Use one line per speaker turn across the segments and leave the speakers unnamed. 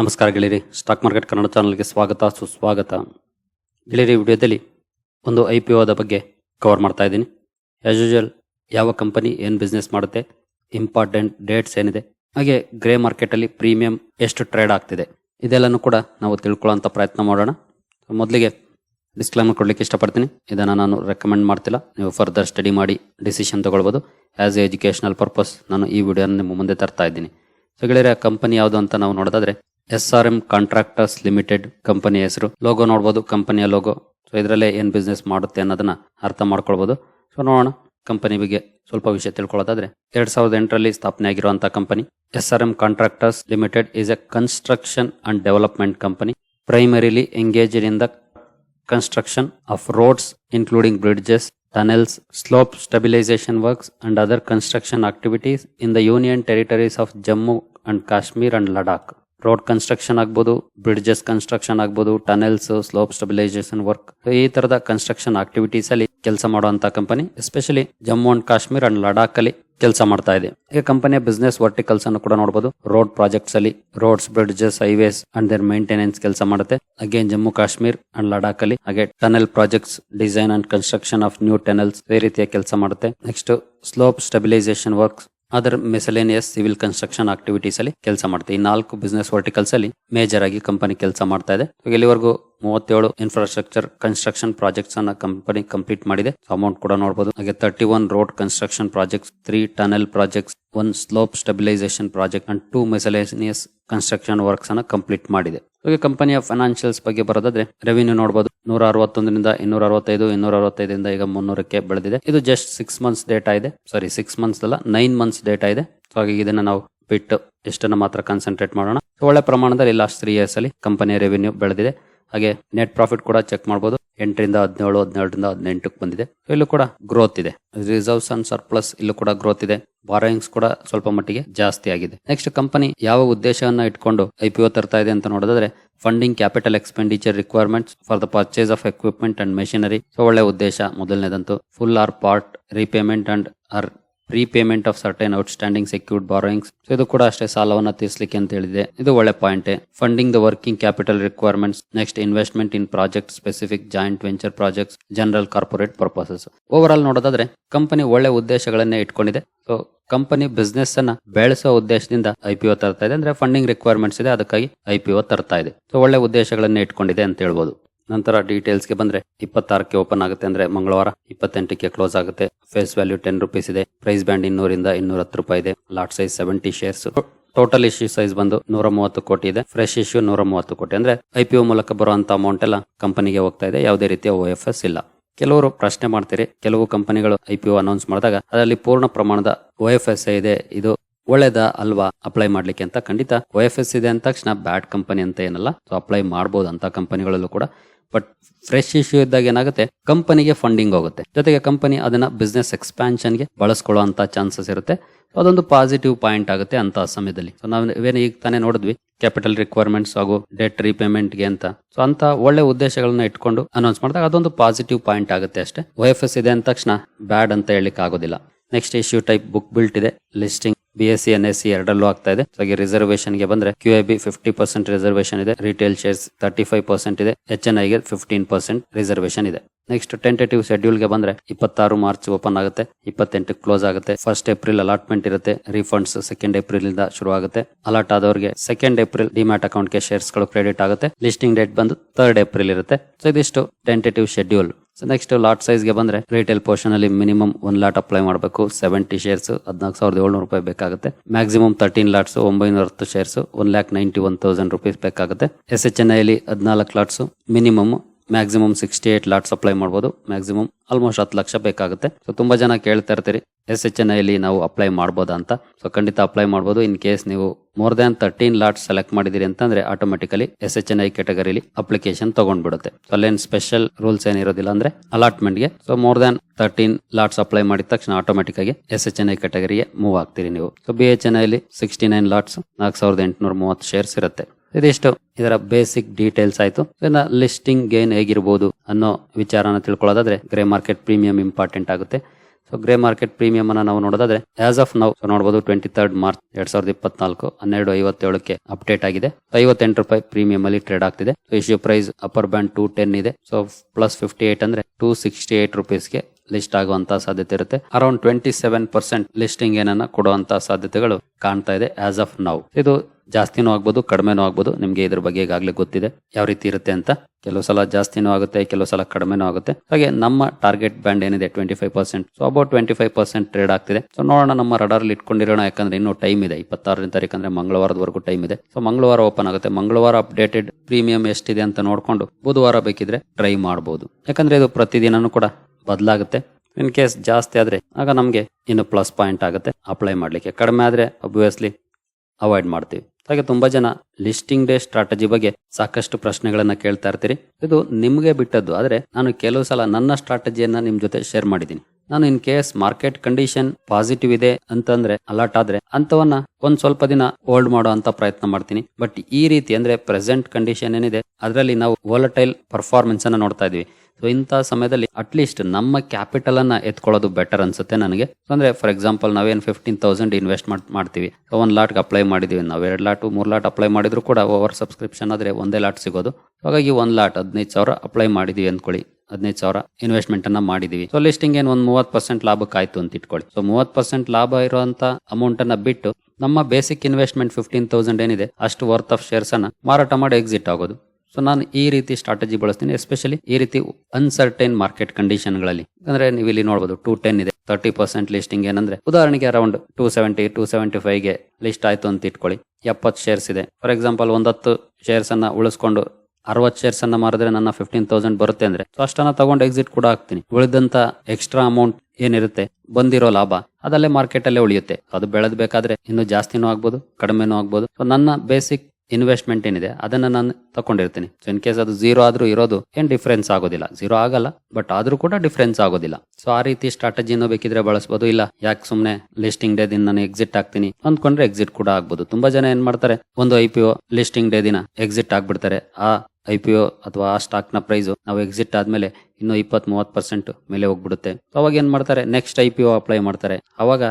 ನಮಸ್ಕಾರ ಗೆಳೆಯರಿ, stock market Kannada ಚಾನಲ್ಗೆ ಸ್ವಾಗತ, ಸುಸ್ವಾಗತ. ಗೆಳೆಯರಿ ವಿಡಿಯೋದಲ್ಲಿ ಒಂದು ಐ ಪಿ ಒದ ಬಗ್ಗೆ ಕವರ್ ಮಾಡ್ತಾ ಇದ್ದೀನಿ. ಆಸ್ ಯೂಶುವಲ್ ಯಾವ ಕಂಪನಿ ಏನು ಬಿಸ್ನೆಸ್ ಮಾಡುತ್ತೆ ಇಂಪಾರ್ಟೆಂಟ್ ಡೇಟ್ಸ್ ಏನಿದೆ, ಹಾಗೆ ಗ್ರೇ ಮಾರ್ಕೆಟಲ್ಲಿ ಪ್ರೀಮಿಯಂ ಎಷ್ಟು ಟ್ರೇಡ್ ಆಗ್ತಿದೆ, ಇದೆಲ್ಲನೂ ಕೂಡ ನಾವು ತಿಳ್ಕೊಳ್ಳೋಂಥ ಪ್ರಯತ್ನ ಮಾಡೋಣ. ಮೊದಲಿಗೆ ಡಿಸ್ಕ್ಲೈಮರ್ ಕೊಡಲಿಕ್ಕೆ ಇಷ್ಟಪಡ್ತೀನಿ. ಇದನ್ನು ನಾನು ರೆಕಮೆಂಡ್ ಮಾಡ್ತಿಲ್ಲ. ನೀವು ಫರ್ದರ್ ಸ್ಟಡಿ ಮಾಡಿ ಡಿಸಿಷನ್ ತೊಗೊಳ್ಬೋದು. ಆ್ಯಸ್ ಎ ಎಜುಕೇಷನಲ್ ಪರ್ಪಸ್ ನಾನು ಈ ವಿಡಿಯೋನ ನಿಮ್ಮ ಮುಂದೆ ತರ್ತಾ ಇದ್ದೀನಿ. ಸೊ ಗೆಳೆಯರ ಕಂಪನಿ ಯಾವುದು ಅಂತ ನಾವು ನೋಡೋದಾದ್ರೆ S R M contractors limited company ಹೆಸರು. ಲೋಗೋ ನೋಡ್ಬೋದು ಕಂಪನಿಯ ಲೋಗೋ. ಸೊ ಇದರಲ್ಲೇ ಏನು ಬಿಸ್ನೆಸ್ ಮಾಡುತ್ತೆ ಅನ್ನೋದನ್ನ ಅರ್ಥ ಮಾಡ್ಕೊಳ್ಬೋದು. ಸೊ ನೋಡೋಣ ಕಂಪನಿ ಬಗ್ಗೆ ಸ್ವಲ್ಪ ವಿಷಯ ತಿಳ್ಕೊಳ್ಳೋದಾದ್ರೆ ಎರಡ್ ಸಾವಿರದ ಎಂಟರಲ್ಲಿ ಸ್ಥಾಪನೆ ಆಗಿರುವಂತಹ company S R M contractors limited is a construction and development company primarily engage in the construction of roads including bridges, tunnels, slope stabilization works and other construction activities in the union territories of Jammu and Kashmir and Ladakh. Road construction ಆಗ್ಬೋದು, bridges construction ಆಗ್ಬೋದು, tunnels, slope stabilisation work, ಈ ತರದ construction activities ಅಲ್ಲಿ ಕೆಲಸ ಮಾಡುವಂತ company, especially Jammu and Kashmir and Ladakh ಅಲ್ಲಿ ಕೆಲಸ ಮಾಡ್ತಾ ಇದೆ. ಈ ಕಂಪನಿಯ ಬಿಸ್ನೆಸ್ ವರ್ಟಿಕಲ್ಸ್ ಅನ್ನು ಕೂಡ ನೋಡಬಹುದು ರೋಡ್ ಪ್ರಾಜೆಕ್ಟ್ಸ್ ಅಲ್ಲಿ roads, bridges, highways and their maintenance ಕೆಲಸ ಮಾಡುತ್ತೆ. ಅಗೇನ್ ಜಮ್ಮು ಕಾಶ್ಮೀರ್ ಅಂಡ್ ಲಡಾಖ್ ಅಲ್ಲಿ ಹಾಗೆ tunnel projects, design and construction of new tunnels ಈ ರೀತಿಯ ಕೆಲಸ ಮಾಡುತ್ತೆ. Next slope stabilisation works other miscellaneous civil construction activities ಅಲ್ಲಿ ಕೆಲಸ ಮಾಡುತ್ತೆ ಈ ನಾಲ್ಕು ಬಿಸ್ನೆಸ್ ವರ್ಟಿಕಲ್ಸ್ ಅಲ್ಲಿ ಮೇಜರ್ ಆಗಿ ಕಂಪನಿ ಕೆಲಸ ಮಾಡ್ತಾ ಇದೆ. ಇಲ್ಲಿವರೆಗೂ ಮೂವತ್ತೇಳು ಇನ್ಫ್ರಾಸ್ಟ್ರಕ್ಚರ್ ಕನ್ಸ್ಟ್ರಕ್ಷನ್ ಪ್ರಾಜೆಕ್ಟ್ಸ್ ಅನ್ನ ಕಂಪನಿ ಕಂಪ್ಲೀಟ್ ಮಾಡಿದೆ. ಅಮೌಂಟ್ ಕೂಡ ನೋಡಬಹುದು ಹಾಗೆ thirty one road construction projects three tunnel projects one slope stabilisation project and two miscellaneous construction works ಅನ್ನ ಕಂಪ್ಲೀಟ್ ಮಾಡಿದೆ. ಹಾಗೆ ಕಂಪನಿಯ ಫೈನಾನ್ಷಿಯಲ್ಸ್ ಬಗ್ಗೆ ಬರೋದಾದ್ರೆ ರೆವಿನ್ಯೂ ನೋಡಬಹುದು ನೂರ ಅರವತ್ತೊಂದರಿಂದ ಇನ್ನೂರ ಅರವತ್ತೈದು ಇನ್ನೂರ ಅರವತ್ತೈದರಿಂದ ಈಗ ಮುನ್ನೂರಕ್ಕೆ ಬೆಳೆದಿದೆ. ಇದು ಜಸ್ಟ್ ಸಿಕ್ಸ್ ಮಂತ್ಸ್ ಡೇಟಾ ಇದೆ. ಸಾರಿ ಸಿಕ್ಸ್ ಮಂತ್ಸ್ ಅಲ್ಲ ನೈನ್ ಮಂತ್ಸ್ ಡೇಟಾ ಇದೆ. ಸೊ ಹಾಗಾಗಿ ಇದನ್ನ ನಾವು ಬಿಟ್ಟು ಎಷ್ಟನ್ನ ಮಾತ್ರ ಕಾನ್ಸಂಟ್ರೇಟ್ ಮಾಡೋಣ. ಒಳ್ಳೆ ಪ್ರಮಾಣದಲ್ಲಿ ಲಾಸ್ಟ್ ತ್ರೀ ಇಯರ್ಸ್ ಅಲ್ಲಿ ಕಂಪನಿಯ ರೆವಿನ್ಯೂ ಬೆಳೆದಿದೆ. ಹಾಗೆ ನೆಟ್ ಪ್ರಾಫಿಟ್ ಕೂಡ ಚೆಕ್ ಮಾಡಬಹುದು ಎಂಟರಿಂದ ಹದಿನೇಳು, ಹದಿನೇಳರಿಂದ ಹದಿನೆಂಟಕ್ಕೆ ಬಂದಿದೆ. ಇಲ್ಲೂ ಕೂಡ ಗ್ರೋತ್ ಇದೆ. ರಿಸರ್ವ್ಸ್ ಅಂಡ್ ಸರ್ಪ್ಲಸ್ ಇಲ್ಲೂ ಕೂಡ ಗ್ರೋತ್ ಇದೆ. ಬಾರೋಯಿಂಗ್ಸ್ ಕೂಡ ಸ್ವಲ್ಪ ಮಟ್ಟಿಗೆ ಜಾಸ್ತಿ ಆಗಿದೆ. ನೆಕ್ಸ್ಟ್ ಕಂಪನಿ ಯಾವ ಉದ್ದೇಶವನ್ನ ಇಟ್ಕೊಂಡು ಐ ಪಿ ಒ ತರ್ತಾ ಇದೆ ಅಂತ ನೋಡೋದಾದ್ರೆ funding capital expenditure requirements for the purchase of equipment and machinery so ಒಳ್ಳೆ ಉದ್ದೇಶ. ಮೊದಲನೇದಂತೂ full or part repayment and or prepayment of certain outstanding secured borrowings ಇದು ಕೂಡ ಅಷ್ಟೇ ಸಾಲವನ್ನು ತೀರಿಸಲಿಕ್ಕೆ ಅಂತ ಹೇಳಿದೆ. ಇದು ಒಳ್ಳೆ point funding the working capital requirements next investment in project specific joint venture projects general corporate purposes overall ನೋಡೋದಾದ್ರೆ ಕಂಪನಿ ಒಳ್ಳೆ ಉದ್ದೇಶಗಳನ್ನೇ ಇಟ್ಕೊಂಡಿದೆ. ಸೊ ಕಂಪನಿ ಬಿಸ್ನೆಸ್ ಅನ್ನ ಬೆಳೆಸೋ ಉದ್ದೇಶದಿಂದ ಐ ಪಿ ತರ್ತಾ ಇದೆ. ಅಂದ್ರೆ ಫಂಡಿಂಗ್ ರಿಕ್ವೈರ್ಮೆಂಟ್ಸ್ ಇದೆ. ಅದಕ್ಕಾಗಿ ಐ ಪಿ ತರ್ತಾ ಇದೆ. ಸೊ ಒಳ್ಳೆ ಉದ್ದೇಶಗಳನ್ನೇ ಇಟ್ಕೊಂಡಿದೆ ಅಂತ ಹೇಳ್ಬೋದು. ನಂತರ ಡೀಟೇಲ್ಸ್ಗೆ ಬಂದ್ರೆ ಇಪ್ಪತ್ತಾರಕ್ಕೆ ಓಪನ್ ಆಗುತ್ತೆ ಅಂದ್ರೆ ಮಂಗಳವಾರ ಇಪ್ಪತ್ತೆಂಟಕ್ಕೆ ಕ್ಲೋಸ್ ಆಗುತ್ತೆ. ಫೇಸ್ ವ್ಯಾಲ್ಯೂ ಟೆನ್ ರುಪೀಸ್ ಇದೆ. ಪ್ರೈಸ್ ಬ್ಯಾಂಡ್ ಇನ್ನೂರಿಂದ ಇನ್ನೂರ ಹತ್ತು ರೂಪಾಯಿ ಇದೆ. Lot size seventy shares total issue size ಬಂದು ನೂರ ಮೂವತ್ತು ಕೋಟಿ ಇದೆ. ಫ್ರೆಶ್ ಇಶ್ಯೂ ನೂರ ಮೂವತ್ತು ಕೋಟಿ ಅಂದ್ರೆ ಐ ಪಿ ಒ ಮೂಲಕ ಬರುವಂತ ಅಮೌಂಟ್ ಎಲ್ಲ ಕಂಪನಿಗೆ ಹೋಗ್ತಾ ಇದೆ. ಯಾವುದೇ ರೀತಿಯ ಓ ಎಫ್ ಎಸ್ ಇಲ್ಲ. ಕೆಲವರು ಪ್ರಶ್ನೆ ಮಾಡ್ತೀರಿ. ಕೆಲವು ಕಂಪನಿಗಳು ಐ ಪಿ ಒ ಅನೌನ್ಸ್ ಮಾಡಿದಾಗ ಅದರಲ್ಲಿ ಪೂರ್ಣ ಪ್ರಮಾಣದ ಓ ಎಫ್ ಎಸ್ ಇದೆ. ಇದು ಒಳ್ಳೇದ ಅಲ್ವಾ ಅಪ್ಲೈ ಮಾಡ್ಲಿಕ್ಕೆ ಅಂತ ಖಂಡಿತ ಓ ಎಫ್ ಎಸ್ ಇದೆ ಅಂದ ತಕ್ಷಣ ಬ್ಯಾಡ್ ಕಂಪನಿ ಅಂತ ಏನಲ್ಲ. ಸೊ ಅಪ್ಲೈ ಮಾಡಬಹುದು ಅಂತ ಕಂಪನಿಗಳಲ್ಲೂ ಕೂಡ. ಬಟ್ ಫ್ರೆಶ್ ಇಶ್ಯೂ ಇದ್ದಾಗ ಏನಾಗುತ್ತೆ? ಕಂಪನಿಗೆ ಫಂಡಿಂಗ್ ಹೋಗುತ್ತೆ. ಜೊತೆಗೆ ಕಂಪನಿ ಅದನ್ನ ಬಿಸ್ನೆಸ್ ಎಕ್ಸ್ಪಾನ್ಷನ್ಗೆ ಬಳಸ್ಕೊಳ್ಳುವಂತ ಚಾನ್ಸಸ್ ಇರುತ್ತೆ. ಅದೊಂದು ಪಾಸಿಟಿವ್ ಪಾಯಿಂಟ್ ಆಗುತ್ತೆ ಅಂತ ಸಮಯದಲ್ಲಿ. ಸೊ ನಾವು ಇವೇನು ಈಗ ತಾನೇ ನೋಡಿದ್ವಿ ಕ್ಯಾಪಿಟಲ್ ರಿಕ್ವೈರ್ಮೆಂಟ್ಸ್ ಹಾಗೂ ಡೆಟ್ಗೆ ಅಂತ. ಸೊ ಅಂತ ಒಳ್ಳೆ ಉದ್ದೇಶಗಳನ್ನ ಇಟ್ಕೊಂಡು ಅನೌನ್ಸ್ ಮಾಡಿದಾಗ ಅದೊಂದು ಪಾಸಿಟಿವ್ ಪಾಯಿಂಟ್ ಆಗುತ್ತೆ ಅಷ್ಟೇ. ಓ ಎಫ್ ಎಸ್ ಇದೆ ಅಂದ ತಕ್ಷಣ ಬ್ಯಾಡ್ ಅಂತ ಹೇಳಲಿಕ್ಕೆ ಆಗೋದಿಲ್ಲ. Next issue type book built ಇದೆ listing B S E N S E ಎರಡರಲ್ಲೂ ಆಗ್ತಾ ಇದೆ. ಹಾಗೆ ರಿಸರ್ವೇಶನ್ಗೆ ಬಂದ್ರೆ Q I B fifty percent reservation ಇದೆ. Retail shares thirty five percent ಇದೆ ಎಚ್ ಎನ್ ಐಗೆ ಫಿಫ್ಟೀನ್ ಪರ್ಸೆಂಟ್ ರಿಸರ್ವೇಶನ್ ಇದೆ. ನೆಕ್ಸ್ಟ್ ಟೆಂಟೇಟಿವ್ ಶೆಡ್ಯೂಲ್ಗೆ ಬಂದ್ರೆ ಇಪ್ಪತ್ತಾರು ಮಾರ್ಚ್ ಓಪನ್ ಆಗುತ್ತೆ. ಇಪ್ಪತ್ತೆಂಟು ಕ್ಲೋಸ್ ಆಗುತ್ತೆ. ಫಸ್ಟ್ ಏಪ್ರಿಲ್ ಅಲಾಟ್ಮೆಂಟ್ ಇರುತ್ತೆ. ರೀಫಂಡ್ಸ್ ಸೆಕೆಂಡ್ ಏಪ್ರಿಲ್ ಇಂದ ಶುರು ಆಗುತ್ತೆ. ಅಲಾಟ್ ಆದವರಿಗೆ ಸೆಕೆಂಡ್ ಏಪ್ರಿಲ್ ಡಿಮ್ಯಾಟ್ ಅಕೌಂಟ್ಗೆ ಶೇರ್ಸ್ಗಳು ಕ್ರೆಡಿಟ್ ಆಗುತ್ತೆ. ಲಿಸ್ಟಿಂಗ್ ಡೇಟ್ ಬಂದು ಥರ್ಡ್ ಏಪ್ರಿಲ್ ಇರುತ್ತೆ. ಸೊ ಇದಿಷ್ಟು tentative schedule so next lot ಸೈಜ್ಗೆ ಬಂದ್ರೆ ರಿಟೇಲ್ ಪೋರ್ಷನ್ ಅಲ್ಲಿ ಮಿನಿಮಮ್ ಒನ್ ಲಾಟ್ ಅಪ್ಲೈ ಮಾಡಬೇಕು. ಸೆವೆಂಟಿ ಶೇರ್ಸ್ ಹದಿನಾಲ್ಕು ಸಾವಿರದ ಏಳ್ನೂರು ರೂಪಾಯಿ ಬೇಕಾಗುತ್ತೆ. ಮ್ಯಾಕ್ಸಿಮಮ್ ತರ್ಟೀನ್ ಲಾಟ್ಸ್ ಒಂಬೈನೂರ ಹತ್ತು shares one lakh ninety one thousand rupees ಬೇಕಾಗುತ್ತೆ ಎಸ್ ಎಚ್ ಎನ್ ಐಲಿ ಹದಿನಾಲ್ಕು lots minimum maximum sixty eight lots apply ಮಾಡ್ಬೋದು. ಮ್ಯಾಕ್ಸಿಮಮ್ ಆಲ್ಮೋಸ್ಟ್ ಹತ್ತು ಲಕ್ಷ ಬೇಕಾಗುತ್ತೆ. ಸೊ ತುಂಬಾ ಜನ ಕೇಳ್ತಾ ಇರ್ತೀರಿ ಎಸ್ ಎಚ್ ಎನ್ ಐಲಿ ನಾವು ಅಪ್ಲೈ ಮಾಡ್ಬೋದಾ ಅಂತ. ಸೊ ಖಂಡಿತ ಅಪ್ಲೈ ಮಾಡ್ಬೋದು. ಇನ್ ಕೇಸ್ ನೀವು more than thirteen lot select ಮಾಡಿದಿರಿ ಅಂತಂದ್ರೆ automatically S H N I ಕೆಟಗರಿಲಿ application ತಗೊಂಡ್ಬಿಡುತ್ತೆ. ಸೊ ಅಲ್ಲೇನು ಸ್ಪೆಷಲ್ ರೂಲ್ಸ್ ಏನಿರೋದಿಲ್ಲ ಅಂದ್ರೆ ಅಲಾಟ್ಮೆಂಟ್ಗೆ. So more than thirteen lots apply ಮಾಡಿದ ತಕ್ಷಣ ಆಟೋಮೆಟಿಕ್ ಆಗಿ ಎಸ್ ಎಚ್ ಎನ್ ಐ ಕೆಟಗರಿಗೆ ಮೂವ್ ಆಗ್ತೀರಿ ನೀವು. ಸೊ ಬಿ ಎಚ್ ಎನ್ ಐಲಿ ಸಿಕ್ಸ್ಟಿ ನೈನ್ ಲಾಟ್ಸ್ ನಾಲ್ಕು ಸಾವಿರದ ಎಂಟುನೂರ ಮೂವತ್ತು ಶೇರ್ಸ್ ಇರುತ್ತೆ. ಇದಿಷ್ಟು ಇದರ ಬೇಸಿಕ್ ಡೀಟೇಲ್ಸ್ ಆಯ್ತು. ಇದನ್ನ ಲಿಸ್ಟಿಂಗ್ ಗೇನ್ ಹೇಗಿರ್ಬೋದು ಅನ್ನೋ ವಿಚಾರನ ತಿಳ್ಕೊಳ್ಳೋದಾದ್ರೆ ಗ್ರೇ ಮಾರ್ಕೆಟ್ ಪ್ರೀಮಿಯಂ ಇಂಪಾರ್ಟೆಂಟ್ ಆಗುತ್ತೆ. ಸೊ ಗ್ರೇ ಮಾರ್ಕೆಟ್ ಪ್ರೀಮಿಯಂ ಅನ್ನ ನಾವು ನೋಡೋದಾದ್ರೆ ಆಸ್ ಆಫ್ ನಾವು ನೋಡಬಹುದು ಟ್ವೆಂಟಿ ತರ್ಡ್ ಮಾರ್ಚ್ ಎರಡ್ ಸಾವಿರದ ಇಪ್ಪತ್ನಾಲ್ಕು ಹನ್ನೆರಡು ಐವತ್ತೇಳಕ್ಕೆ ಅಪ್ಡೇಟ್ ಆಗಿದೆ. ಐವತ್ತೆಂಟು ರೂಪಾಯಿ ಪ್ರೀಮಿಯಂ ಅಲ್ಲಿ ಟ್ರೇಡ್ ಆಗ್ತಿದೆ. Issue price upper band two ten ಇದೆ. ಸೊ ಪ್ಲಸ್ ಫಿಫ್ಟಿ ಏಟ್ ಅಂದ್ರೆ ಟೂ ಸಿಕ್ಸ್ಟಿ ಏಟ್ ರುಪೀಸ್ಗೆ ಲಿಸ್ಟ್ ಆಗುವಂತ ಸಾಧ್ಯತೆ ಇರುತ್ತೆ. Around twenty seven percent listing ಏನನ್ನ ಕೊಡುವಂತ ಸಾಧ್ಯತೆಗಳು ಕಾಣ್ತಾ ಇದೆ ಆಸ್ ಆಫ್ ನೌ ಇದು ಜಾಸ್ತಿನೂ ಆಗ್ಬೋದು, ಕಡಿಮೆನೂ ಆಗ್ಬೋದು. ನಿಮಗೆ ಇದ್ರ ಬಗ್ಗೆ ಈಗಾಗಲೇ ಗೊತ್ತಿದೆ. ಯಾವ ರೀತಿ ಇರುತ್ತೆ ಅಂತ ಕೆಲವು ಸಲ ಜಾಸ್ತಿನೂ ಆಗುತ್ತೆ, ಕೆಲವು ಸಲ ಕಡಿಮೆನೂ ಆಗುತ್ತೆ. ಹಾಗೆ ನಮ್ಮ ಟಾರ್ಗೆಟ್ ಬ್ಯಾಂಡ್ ಏನಿದೆ twenty five percent so about twenty five percent trade ಆಗ್ತಿದೆ. ಸೊ ನೋಡೋಣ ನಮ್ಮ ರಡಾರಲ್ಲಿ ಇಟ್ಕೊಂಡಿರೋಣ. ಯಾಕಂದ್ರೆ ಇನ್ನೂ ಟೈಮ್ ಇದೆ. ಇಪ್ಪತ್ತಾರನೇ ತಾರೀಕು ಅಂದ್ರೆ ಮಂಗಳವಾರದವರೆಗೂ ಟೈಮ್ ಇದೆ. ಸೊ ಮಂಗಳವಾರ ಓಪನ್ ಆಗುತ್ತೆ. ಮಂಗಳವಾರ ಅಪ್ಡೇಟೆಡ್ ಪ್ರೀಮಿಯಂ ಎಷ್ಟಿದೆ ಅಂತ ನೋಡ್ಕೊಂಡು ಬುಧವಾರ ಬೇಕಿದ್ರೆ ಟ್ರೈ ಮಾಡಬಹುದು ಯಾಕಂದ್ರೆ ಇದು ಪ್ರತಿದಿನನೂ ಕೂಡ ಬದಲಾಗುತ್ತೆ. ಇನ್ ಕೇಸ್ ಜಾಸ್ತಿ ಆದ್ರೆ ಆಗ ನಮಗೆ ಇನ್ನು ಪ್ಲಸ್ ಪಾಯಿಂಟ್ ಆಗುತ್ತೆ. ಅಪ್ಲೈ ಮಾಡ್ಲಿಕ್ಕೆ. ಕಡಿಮೆ ಆದ್ರೆ ಅಬ್ವಿಯಸ್ಲಿ ಅವಾಯ್ಡ್ ಮಾಡ್ತೀವಿ. ಹಾಗೆ ತುಂಬಾ ಜನ ಲಿಸ್ಟಿಂಗ್ ಡೇ ಸ್ಟ್ರಾಟಜಿ ಬಗ್ಗೆ ಸಾಕಷ್ಟು ಪ್ರಶ್ನೆಗಳನ್ನ ಕೇಳ್ತಾ ಇರ್ತೀರಿ. ಇದು ನಿಮಗೆ ಬಿಟ್ಟದ್ದು, ಆದ್ರೆ ನಾನು ಕೆಲವು ಸಲ ನನ್ನ ಸ್ಟ್ರಾಟಜಿಯನ್ನ ನಿಮ್ ಜೊತೆ ಶೇರ್ ಮಾಡಿದ್ದೀನಿ ನಾನು in case market condition positive ಇದೆ ಅಂತಂದ್ರೆ ಅಲರ್ಟ್ ಆದ್ರೆ ಅಂತವನ್ನ ಒಂದ್ ಸ್ವಲ್ಪ ದಿನ ಹೋಲ್ಡ್ ಮಾಡೋ ಅಂತ ಪ್ರಯತ್ನ ಮಾಡ್ತೀನಿ. ಬಟ್ ಈ ರೀತಿ ಅಂದ್ರೆ ಪ್ರೆಸೆಂಟ್ ಕಂಡೀಷನ್ ಏನಿದೆ, ಅದರಲ್ಲಿ ನಾವು ವೋಲಟೈಲ್ ಪರ್ಫಾರ್ಮೆನ್ಸ್ ಅನ್ನ ನೋಡ್ತಾ ಇದೀವಿ ಸೊ ಇಂಥ ಸಮಯದಲ್ಲಿ ಅಟ್ಲೀಸ್ಟ್ ನಮ್ಮ ಕ್ಯಾಪಿಟಲ್ ಅನ್ನ ಎತ್ಕೊಳ್ಳೋದು ಬೆಟರ್ ಅನ್ಸುತ್ತೆ ನನಗೆ. ಅಂದ್ರೆ ಫಾರ್ ಎಕ್ಸಾಂಪಲ್ ನಾವೇನು ಫಿಫ್ಟೀನ್ ತೌಸಂಡ್ ಇನ್ವೆಸ್ಟ್ ಮಾಡ್ತೀವಿ. ಒಂದು ಲಾಟ್ಗೆ ಅಪ್ಲೈ ಮಾಡಿದೀವಿ ನಾವು. ಎರಡು ಲಾಟ್ ಮೂರು ಲಾಟ್ ಅಪ್ಲೈ ಮಾಡಿದ್ರು ಕೂಡ ಓವರ್ ಸಬ್ಸ್ಕ್ರಿಪ್ಷನ್ ಆದ್ರೆ ಒಂದೇ ಲಾಟ್ ಸಿಗೋದು. ಹಾಗಾಗಿ ಒಂದ್ ಲಾಟ್ ಹದಿನೈದು ಸಾವಿರ ಅಪ್ಲೈ ಮಾಡಿದೀವಿ ಅನ್ಕೊಳ್ಳಿ ಹದಿನೈದು ಸಾವಿರ ಇನ್ವೆಸ್ಟ್ಮೆಂಟ್ ಅನ್ನ ಮಾಡಿದೀವಿ. ಸೊ ಲಿಸ್ಟಿಂಗ್ ಏನ್ ಒಂದ್ ಮೂವತ್ ಪರ್ಸೆಂಟ್ ಲಾಭಕ್ಕೆ ಆಯ್ತು ಅಂತ ಇಟ್ಕೊಳ್ಳಿ. ಸೊ ಮೂವತ್ ಪರ್ಸೆಂಟ್ ಲಾಭ ಇರುವಂತ ಅಮೌಂಟ್ ಅನ್ನ ಬಿಟ್ಟು ನಮ್ಮ ಬೇಸಿಕ್ ಇನ್ವೆಸ್ಟ್ಮೆಂಟ್ ಫಿಫ್ಟೀನ್ ತೌಸಂಡ್ ಏನಿದೆ, ಅಷ್ಟು ವರ್ತ್ ಆಫ್ ಶೇರ್ಸ್ ಅನ್ನ ಮಾರಾಟ ಮಾಡಿ ಎಕ್ಸಿಟ್ ಆಗೋದು. ಸೊ ನಾನು ಈ ರೀತಿ ಸ್ಟ್ರಾಟಜಿ ಬಳಸ್ತೀನಿ ಎಸ್ಪೆಷಲಿ ಈ ರೀತಿ ಅನ್ಸರ್ಟೈನ್ ಮಾರ್ಕೆಟ್ ಕಂಡೀಷನ್ಗಳಲ್ಲಿ ಅಂದ್ರೆ ನೀವು ಇಲ್ಲಿ ನೋಡಬಹುದು ಟೂ ಟೆನ್ ಇದೆ ತರ್ಟಿ ಪರ್ಸೆಂಟ್ ಲಿಸ್ಟಿಂಗ್ ಏನಂದ್ರೆ, ಉದಾಹರಣೆಗೆ around two seventy two seventy ಫೈವ್ಗೆ list ಆಯ್ತು ಅಂತ ಇಟ್ಕೊಳ್ಳಿ. ಎಪ್ಪತ್ತು ಶೇರ್ಸ್ ಇದೆ. ಫಾರ್ ಎಕ್ಸಾಂಪಲ್ ಒಂದತ್ತು ಶೇರ್ಸ್ ಅನ್ನ ಉಳಿಸ್ಕೊಂಡು ಅರವತ್ತು ಶೇರ್ಸ್ ಅನ್ನ ಮಾರಿದ್ರೆ ನನ್ನ ಫಿಫ್ಟೀನ್ ತೌಸಂಡ್ ಬರುತ್ತೆ ಅಂದ್ರೆ. ಸೊ ಅಷ್ಟನ್ನ ತಗೊಂಡು ಎಕ್ಸಿಟ್ ಕೂಡ ಹಾಕ್ತೀನಿ. ಉಳಿದಂತ ಎಕ್ಸ್ಟ್ರಾ ಅಮೌಂಟ್ ಏನಿರುತ್ತೆ? ಬಂದಿರೋ ಲಾಭ ಅದಲ್ಲೇ ಮಾರ್ಕೆಟ್ ಅಲ್ಲೇ ಉಳಿಯುತ್ತೆ. ಅದು ಬೆಳೆದ್ ಬೇಕಾದ್ರೆ ಇನ್ನು ಜಾಸ್ತಿನೂ ಆಗ್ಬೋದು, ಕಡಿಮೆನೂ ಆಗ್ಬೋದು. ನನ್ನ ಬೇಸಿಕ್ ಇನ್ವೆಸ್ಟ್ಮೆಂಟ್ ಏನಿದೆ, ಅದನ್ನ ನಾನು ತಕೊಂಡಿರ್ತೀನಿ. ಸೊ ಇನ್ ಕೇಸ್ ಅದು ಝೀರೋ ಆದ್ರೂ ಇರೋದು, ಏನ್ ಡಿಫ್ರೆನ್ಸ್ ಆಗೋದಿಲ್ಲ. ಝೀರೋ ಆಗಲ್ಲ ಬಟ್ ಆದ್ರೂ ಕೂಡ ಡಿಫ್ರೆನ್ಸ್ ಆಗೋದಿಲ್ಲ. ಸೊ ಆ ರೀತಿ ಸ್ಟ್ರಾಟಜಿನೂ ಬೇಕಿದ್ರೆ ಬಳಸಬಹುದು ಇಲ್ಲ ಯಾಕೆ ಸುಮ್ನೆ ಲಿಸ್ಟಿಂಗ್ ಡೇ ದಿನ ನಾನು ಎಕ್ಸಿಟ್ ಆಗ್ತೀನಿ ಅಂದ್ಕೊಂಡ್ರೆ ಎಕ್ಸಿಟ್ ಕೂಡ ಆಗ್ಬೋದು. ತುಂಬಾ ಜನ ಏನ್ ಮಾಡ್ತಾರೆ, ಒಂದು I P O listing day ದಿನ ಎಕ್ಸಿಟ್ ಆಗ್ಬಿಡ್ತಾರೆ. ಆ ಐ ಪಿ ಒ ಅಥವಾ ಆ ಸ್ಟಾಕ್ನ ಪ್ರೈಸ್ ನಾವು ಎಕ್ಸಿಟ್ ಆದ್ಮೇಲೆ ಇನ್ನು ಇಪ್ಪತ್ ಮೂವತ್ ಪರ್ಸೆಂಟ್ ಮೇಲೆ ಹೋಗ್ಬಿಡುತ್ತೆ. ಅವಾಗ ಏನ್ ಮಾಡ್ತಾರೆ next I P O apply ಮಾಡ್ತಾರೆ. ಅವಾಗ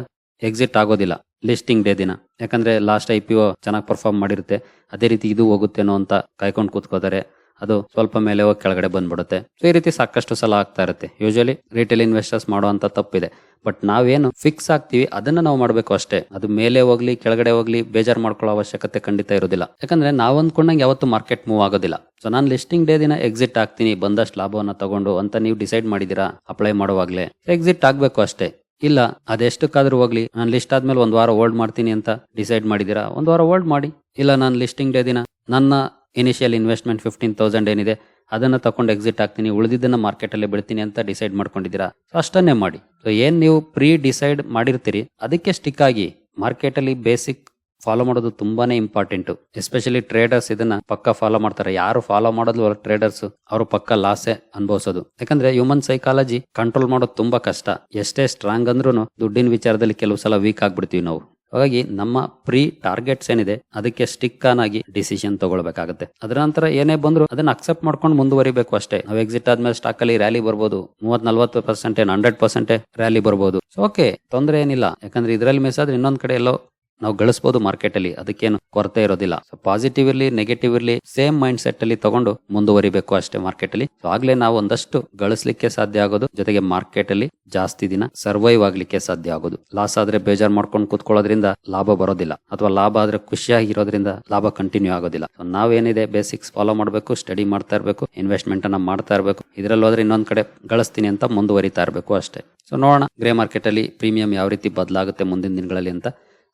ಎಕ್ಸಿಟ್ ಆಗೋದಿಲ್ಲ. ಲಿಸ್ಟಿಂಗ್ ಡೇ ದಿನ. ಯಾಕಂದ್ರೆ ಲಾಸ್ಟ್ ಐ ಪಿ ಚೆನ್ನಾಗಿ ಪರ್ಫಾರ್ಮ್ ಮಾಡಿರುತ್ತೆ. ಅದೇ ರೀತಿ ಇದು ಹೋಗುತ್ತೇನೋ ಅಂತ ಕಾಯ್ಕೊಂಡು ಕೂತ್ಕೋತಾರೆ. ಅದು ಸ್ವಲ್ಪ ಮೇಲೆ ಹೋಗಿ ಕೆಳಗಡೆ ಬಂದ್ಬಿಡುತ್ತೆ. ಸೊ ಈ ರೀತಿ ಸಾಕಷ್ಟು ಸಲ ಆಗ್ತಾ ಇರುತ್ತೆ. ಯೂಶಲಿ ರಿಟೇಲ್ ಇನ್ವೆಸ್ಟರ್ಸ್ ಮಾಡುವಂತ ತಪ್ಪಿದೆ. ಬಟ್ ನಾವೇನು ಫಿಕ್ಸ್ ಆಗ್ತೀವಿ, ಅದನ್ನ ನಾವು ಮಾಡಬೇಕು ಅಷ್ಟೇ. ಅದು ಮೇಲೆ ಹೋಗ್ಲಿ, ಕೆಳಗಡೆ ಹೋಗ್ಲಿ, ಬೇಜಾರ್ ಮಾಡ್ಕೊಳ್ಳೋ ಅವಶ್ಯಕತೆ ಖಂಡಿತ ಇರೋದಿಲ್ಲ ಯಾಕಂದ್ರೆ ನಾವು ಅಂದ್ಕೊಂಡಂಗೆ ಯಾವತ್ತು ಮಾರ್ಕೆಟ್ ಮೂವ್ ಆಗೋದಿಲ್ಲ. ಸೊ ನಾನು ಲಿಸ್ಟಿಂಗ್ ಡೇ ದಿನ ಎಕ್ಸಿಟ್ ಆಗ್ತೀನಿ, ಬಂದಷ್ಟು ಲಾಭವನ್ನ ತಗೊಂಡು ಅಂತ ನೀವು ಡಿಸೈಡ್ ಮಾಡಿದೀರಾ ಅಪ್ಲೈ ಮಾಡುವಾಗ್ಲೇ. ಎಕ್ಸಿಟ್ ಆಗ್ಬೇಕು ಅಷ್ಟೇ. ಇಲ್ಲ, ಅದೆಷ್ಟಕ್ಕಾದ್ರೂ ಹೋಗ್ಲಿ, ನಾನು ಲಿಸ್ಟ್ ಆದ್ಮೇಲೆ ಒಂದು ವಾರ ಹೋಲ್ಡ್ ಮಾಡ್ತೀನಿ ಅಂತ ಡಿಸೈಡ್ ಮಾಡಿದೀರಾ ಒಂದು ವಾರ ಹೋಲ್ಡ್ ಮಾಡಿ. ಇಲ್ಲ, ನಾನು ಲಿಸ್ಟಿಂಗ್ ಡೇ ದಿನ. ನನ್ನ ಇನಿಷಿಯಲ್ ಇನ್ವೆಸ್ಟ್ಮೆಂಟ್ ಫಿಫ್ಟೀನ್ ತೌಸಂಡ್ ಏನಿದೆ, ಅದನ್ನ ತಕೊಂಡು ಎಕ್ಸಿಟ್ ಆಗ್ತೀನಿ, ಉಳಿದಿದ್ದನ್ನ ಮಾರ್ಕೆಟ್ ಅಲ್ಲಿ ಬಿಡ್ತೀನಿ ಅಂತ ಡಿಸೈಡ್ ಮಾಡ್ಕೊಂಡಿದ್ದೀರಾ? ಸೊ ಅಷ್ಟನ್ನೇ ಮಾಡಿ. ಸೊ ಏನ್ ನೀವು ಪ್ರೀ ಡಿಸೈಡ್ ಮಾಡಿರ್ತೀರಿ, ಅದಕ್ಕೆ ಸ್ಟಿಕ್ ಆಗಿ ಮಾರ್ಕೆಟ್ ಅಲ್ಲಿ ಬೇಸಿಕ್ ಫಾಲೋ ಮಾಡೋದು ತುಂಬಾನೇ ಇಂಪಾರ್ಟೆಂಟ್ ಎಸ್ಪೆಷಲಿ ಟ್ರೇಡರ್ಸ್ ಇದನ್ನ ಪಕ್ಕ ಫಾಲೋ ಮಾಡ್ತಾರೆ. ಯಾರು ಫಾಲೋ ಮಾಡೋದು ಟ್ರೇಡರ್ಸ್ ಅವರು ಪಕ್ಕ ಲಾಸೆ ಅನುಭವಿಸೋದು. ಯಾಕಂದ್ರೆ ಹ್ಯೂಮನ್ ಸೈಕಾಲಜಿ ಕಂಟ್ರೋಲ್ ಮಾಡೋದು ತುಂಬಾ ಕಷ್ಟ. ಎಷ್ಟೇ ಸ್ಟ್ರಾಂಗ್ ಅಂದ್ರೂ ದುಡ್ಡಿನ ವಿಚಾರದಲ್ಲಿ ಕೆಲವು ಸಲ ವೀಕ್ ಆಗ್ಬಿಡ್ತೀವಿ ನಾವು. ಹಾಗಾಗಿ ನಮ್ಮ ಪ್ರೀ ಟಾರ್ಗೆಟ್ಸ್ ಏನಿದೆ, ಅದಕ್ಕೆ ಸ್ಟಿಕ್ ಆನ್ ಆಗಿ ಡಿಸಿಷನ್ ತಗೊಳ್ಬೇಕಾಗುತ್ತೆ. ಅದರ ನಂತರ ಏನೇ ಬಂದ್ರು ಅದನ್ನ ಅಕ್ಸೆಪ್ಟ್ ಮಾಡ್ಕೊಂಡು ಮುಂದುವರಿಬೇಕು ಅಷ್ಟೇ. ನಾವು ಎಕ್ಸಿಟ್ ಆದ್ಮೇಲೆ ಸ್ಟಾಕ್ ಅಲ್ಲಿ ರ್ಯಾಲಿ ಬರ್ಬೋದು. ಮೂವತ್ ನಲ್ವತ್ತು ಪರ್ಸೆಂಟ್ ಹಂಡ್ರೆಡ್ ಪರ್ಸೆಂಟ್ ರ್ಯಾಲಿ ಬರ್ಬೋದು. ಓಕೆ ತೊಂದರೆ ಏನಿಲ್ಲ. ಯಾಕಂದ್ರೆ ಇದ್ರಲ್ಲಿ ಮಿಸ್ ಆದ್ರೆ ಇನ್ನೊಂದ್ ಕಡೆ ಎಲ್ಲೋ ನಾವು ಗಳಿಸಬಹುದು ಮಾರ್ಕೆಟ್ ಅಲ್ಲಿ. ಅದಕ್ಕೇನು ಕೊರತೆ ಇರೋದಿಲ್ಲ. ಸೊ ಪಾಸಿಟಿವ್ ಇರ್ಲಿ ನೆಗೆಟಿವ್ ಇರ್ಲಿ ಸೇಮ್ ಮೈಂಡ್ ಸೆಟ್ ಅಲ್ಲಿ ತಗೊಂಡು ಮುಂದುವರಿಬೇಕು ಅಷ್ಟೇ ಮಾರ್ಕೆಟ್ ಅಲ್ಲಿ. ಸೊ ಆಗ್ಲೇ ನಾವು ಒಂದಷ್ಟು ಗಳಿಸ್ಲಿಕ್ಕೆ ಸಾಧ್ಯ ಆಗೋದು. ಜೊತೆಗೆ ಮಾರ್ಕೆಟ್ ಅಲ್ಲಿ ಜಾಸ್ತಿ ದಿನ ಸರ್ವೈವ್ ಆಗ್ಲಿಕ್ಕೆ ಸಾಧ್ಯ ಆಗೋದು. ಲಾಸ್ ಆದ್ರೆ ಬೇಜಾರ್ ಮಾಡ್ಕೊಂಡು ಕೂತ್ಕೊಳ್ಳೋದ್ರಿಂದ ಲಾಭ ಬರೋದಿಲ್ಲ. ಅಥವಾ ಲಾಭ ಆದ್ರೆ ಖುಷಿಯಾಗಿರೋದ್ರಿಂದ ಲಾಭ ಕಂಟಿನ್ಯೂ ಆಗೋದಿಲ್ಲ. ಸೊ ನಾವೇನಿದೆ ಬೇಸಿಕ್ಸ್ ಫಾಲೋ ಮಾಡಬೇಕು ಸ್ಟಡಿ ಮಾಡ್ತಾ ಇರಬೇಕು ಇನ್ವೆಸ್ಟ್ಮೆಂಟ್ ಅನ್ನ ಮಾಡ್ತಾ ಇರಬೇಕು. ಇದ್ರಲ್ಲಿ ಹೋದ್ರೆ ಇನ್ನೊಂದ್ ಕಡೆ ಗಳಿಸ್ತೀನಿ ಅಂತ ಮುಂದುವರಿತಾ ಇರಬೇಕು ಅಷ್ಟೇ. ಸೊ ನೋಡೋಣ ಗ್ರೇ ಮಾರ್ಕೆಟ್ ಅಲ್ಲಿ ಪ್ರೀಮಿಯಂ ಯಾವ ರೀತಿ ಬದಲಾಗುತ್ತೆ ಮುಂದಿನ ದಿನಗಳಲ್ಲಿ ಅಂತ.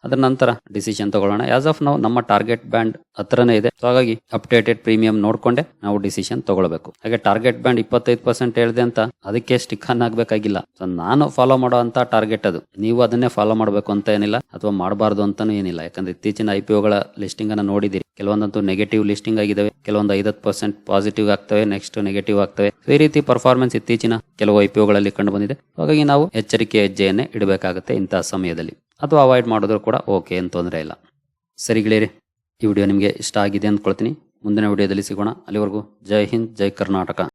ಅದರ ನಂತರ ಡಿಸಿಷನ್ ತಗೊಳ್ಳೋಣ. ಆಸ್ ಆಫ್ ನಾವು ನಮ್ಮ ಟಾರ್ಗೆಟ್ ಬ್ಯಾಂಡ್ ಹತ್ರನೇ ಇದೆ. ಸೊ ಹಾಗಾಗಿ ಅಪ್ಡೇಟೆಡ್ ಪ್ರೀಮಿಯಂ ನೋಡ್ಕೊಂಡೆ ನಾವು ಡಿಸಿಷನ್ ತಗೊಳ್ಬೇಕು. ಹಾಗೆ ಟಾರ್ಗೆಟ್ ಬ್ಯಾಂಡ್ ಇಪ್ಪತ್ತೈದು ಪರ್ಸೆಂಟ್ ಹೇಳಿದೆ ಅಂತ ಅದಕ್ಕೆ ಸ್ಟಿಕ್ ಅನ್ ಆಗ್ಬೇಕಾಗಿಲ್ಲ. ಸೊ ನಾನು ಫಾಲೋ ಮಾಡೋ ಟಾರ್ಗೆಟ್ ಅದು. ನೀವು ಅದನ್ನೇ ಫಾಲೋ ಮಾಡಬೇಕು ಅಂತ ಏನಿಲ್ಲ, ಅಥವಾ ಮಾಡಬಾರ್ದು ಅಂತಾನೂ ಏನಿಲ್ಲ. ಯಾಕಂದ್ರೆ ಇತ್ತೀಚಿನ ಐ ಲಿಸ್ಟಿಂಗ್ ಅನ್ನ ನೋಡಿದಿರಿ. ಕೆಲವೊಂದಂತೂ ನೆಗೆಟಿವ್ ಲಿಸ್ಟಿಂಗ್ ಆಗಿದಾವೆ. ಕೆಲವೊಂದು ಐದತ್ತು ಪರ್ಸೆಂಟ್ ಪಾಸಿಟಿವ್ ಆಗ್ತವೆ ನೆಕ್ಸ್ಟ್ ನೆಗೆಟಿವ್ ಆಗ್ತವೆ. ಈ ರೀತಿ ಪರ್ಫಾರ್ಮೆನ್ಸ್ ಇತ್ತೀಚಿನ ಕೆಲವು ಐ ಪಿ ಕಂಡು ಬಂದಿದೆ. ಹಾಗಾಗಿ ನಾವು ಎಚ್ಚರಿಕೆ ಹೆಜ್ಜೆಯನ್ನೇ ಇಡಬೇಕಾಗುತ್ತೆ ಇಂತಹ ಸಮಯದಲ್ಲಿ. ಅಥವಾ ಅವಾಯ್ಡ್ ಮಾಡಿದ್ರು ಕೂಡ ಓಕೆ ಏನು ತೊಂದರೆ ಇಲ್ಲ. ಸರಿ ಗೆಳೆಯರಿ, ಈ ವಿಡಿಯೋ ನಿಮಗೆ ಇಷ್ಟ ಆಗಿದೆ ಅಂದ್ಕೊಳ್ತೀನಿ. ಮುಂದಿನ ವಿಡಿಯೋದಲ್ಲಿ ಸಿಗೋಣ. ಅಲ್ಲಿವರೆಗೂ ಜೈ ಹಿಂದ್, ಜೈ ಕರ್ನಾಟಕ.